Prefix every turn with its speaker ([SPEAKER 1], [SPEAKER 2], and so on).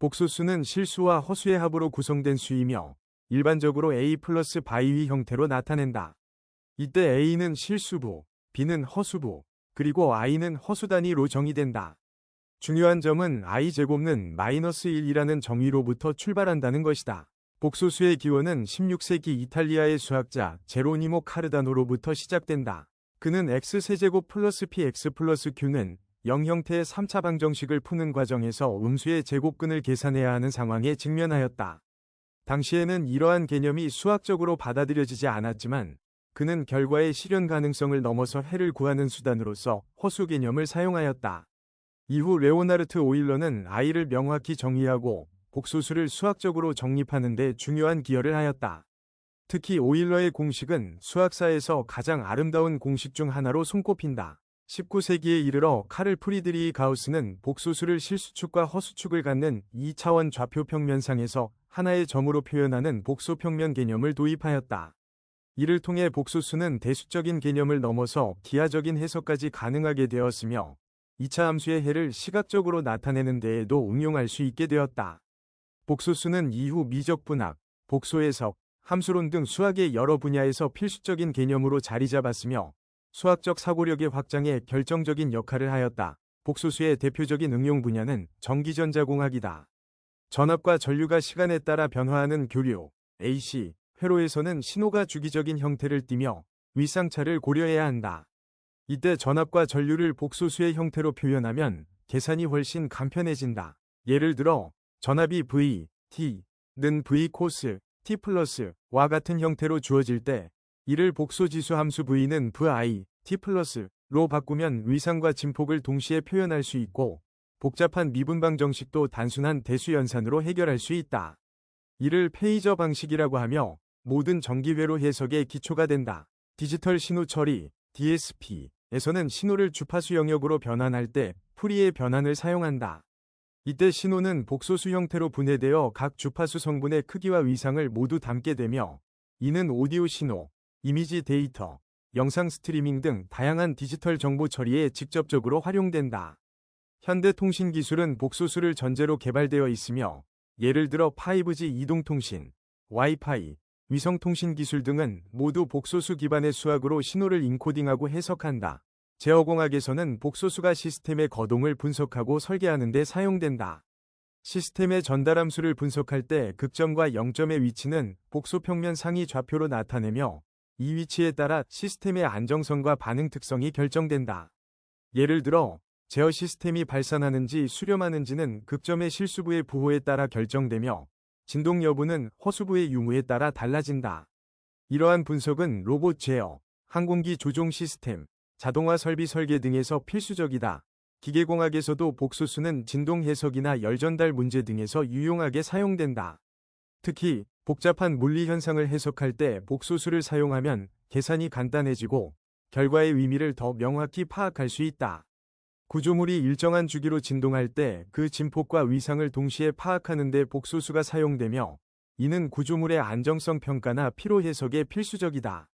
[SPEAKER 1] 복소수는 실수와 허수의 합으로 구성된 수이며 일반적으로 A 플러스 바이위 형태로 나타낸다. 이때 A는 실수부, B는 허수부, 그리고 I는 허수 단위로 정의된다. 중요한 점은 i제곱는 마이너스 1이라는 정의로부터 출발한다는 것이다. 복소수의 기원은 16세기 이탈리아의 수학자 제로니모 카르다노로부터 시작된다. 그는 x세제곱 플러스 px 플러스 q는 0 형태의 3차 방정식을 푸는 과정에서 음수의 제곱근을 계산해야 하는 상황에 직면하였다. 당시에는 이러한 개념이 수학적으로 받아들여지지 않았지만 그는 결과의 실현 가능성을 넘어서 해를 구하는 수단으로서 허수 개념을 사용하였다. 이후 레오나르트 오일러는 i를 명확히 정의하고 복소수를 수학적으로 정립하는 데 중요한 기여를 하였다. 특히 오일러의 공식은 수학사에서 가장 아름다운 공식 중 하나로 손꼽힌다. 19세기에 이르러 카를 프리드리히 가우스는 복소수를 실수축과 허수축을 갖는 2차원 좌표 평면상에서 하나의 점으로 표현하는 복소 평면 개념을 도입하였다. 이를 통해 복소수는 대수적인 개념을 넘어서 기하적인 해석까지 가능하게 되었으며 2차 함수의 해를 시각적으로 나타내는 데에도 응용할 수 있게 되었다. 복소수는 이후 미적분학, 복소해석, 함수론 등 수학의 여러 분야에서 필수적인 개념으로 자리 잡았으며 수학적 사고력의 확장에 결정적인 역할을 하였다. 복소수의 대표적인 응용 분야는 전기전자공학이다. 전압과 전류가 시간에 따라 변화하는 교류, AC, 회로에서는 신호가 주기적인 형태를 띠며 위상차를 고려해야 한다. 이때 전압과 전류를 복소수의 형태로 표현하면 계산이 훨씬 간편해진다. 예를 들어 전압이 V, T는 V 코스, T 플러스와 같은 형태로 주어질 때 이를 복소지수 함수 V는 VI, T 플러스 로 바꾸면 위상과 진폭을 동시에 표현할 수 있고 복잡한 미분방 정식도 단순한 대수연산으로 해결할 수 있다. 이를 페이저 방식이라고 하며 모든 전기회로 해석의 기초가 된다. 디지털 신호 처리, DSP, 에서는 신호를 주파수 영역으로 변환할 때 풀이의 변환을 사용한다. 이때 신호는 복소수 형태로 분해되어 각 주파수 성분의 크기와 위상을 모두 담게 되며 이는 오디오 신호, 이미지 데이터, 영상 스트리밍 등 다양한 디지털 정보 처리에 직접적으로 활용된다. 현대 통신 기술은 복소수를 전제로 개발되어 있으며 예를 들어 5G 이동통신, 와이파이, 위성통신 기술 등은 모두 복소수 기반의 수학으로 신호를 인코딩하고 해석한다. 제어공학에서는 복소수가 시스템의 거동을 분석하고 설계하는 데 사용된다. 시스템의 전달함수를 분석할 때 극점과 0점의 위치는 복소 평면 상위 좌표로 나타내며 이 위치에 따라 시스템의 안정성과 반응 특성이 결정된다. 예를 들어 제어 시스템이 발산하는지 수렴하는지는 극점의 실수부의 부호에 따라 결정되며 진동 여부는 허수부의 유무에 따라 달라진다. 이러한 분석은 로봇 제어, 항공기 조종 시스템, 자동화 설비 설계 등에서 필수적이다. 기계공학에서도 복소수는 진동 해석이나 열 전달 문제 등에서 유용하게 사용된다. 특히 복잡한 물리 현상을 해석할 때 복소수를 사용하면 계산이 간단해지고 결과의 의미를 더 명확히 파악할 수 있다. 구조물이 일정한 주기로 진동할 때 그 진폭과 위상을 동시에 파악하는 데 복소수가 사용되며 이는 구조물의 안정성 평가나 피로 해석에 필수적이다.